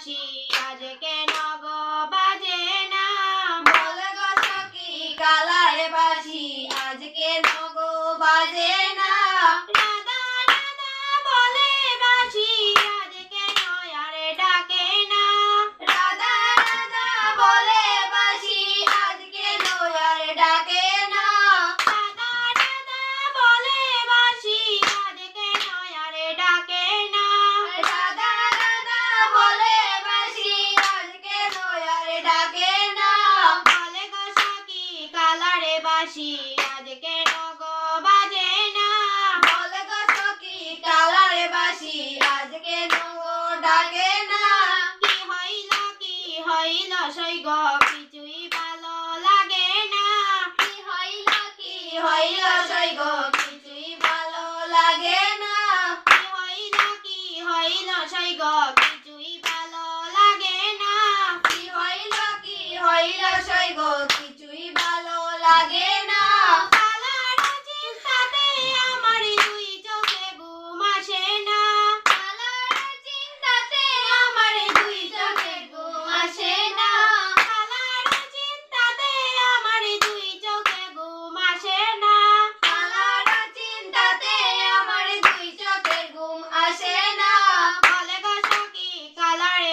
বাসি আজ কেন গো বাজে না? বল গো সখী কালায় বাসি। বাসি আজ কেন বাজে না। বল সখী, কালারে বাসি, আজকে নগো ডাকে না। কি হইল কি হইল সই গো, কিছুই ভালো লাগে না। কি হইল কি হইল সই গো, কিছুই ভালো লাগে না। কি হইল কি হইল সই গো, কিছুই ভালো লাগে না। কি হইল কি হইল সই গো কিছুই ভালো লাগে না কালার চিন্তাতে আমার দুই চোখে ঘুম আসে না কালার চিন্তাতে আমার দুই চোখে ঘুম আসে না কালার চিন্তাতে আমার দুই চোখে ঘুম আসে না কালার চিন্তাতে আমার দুই চোখে ঘুম আসে না বলে গো সখী কালারে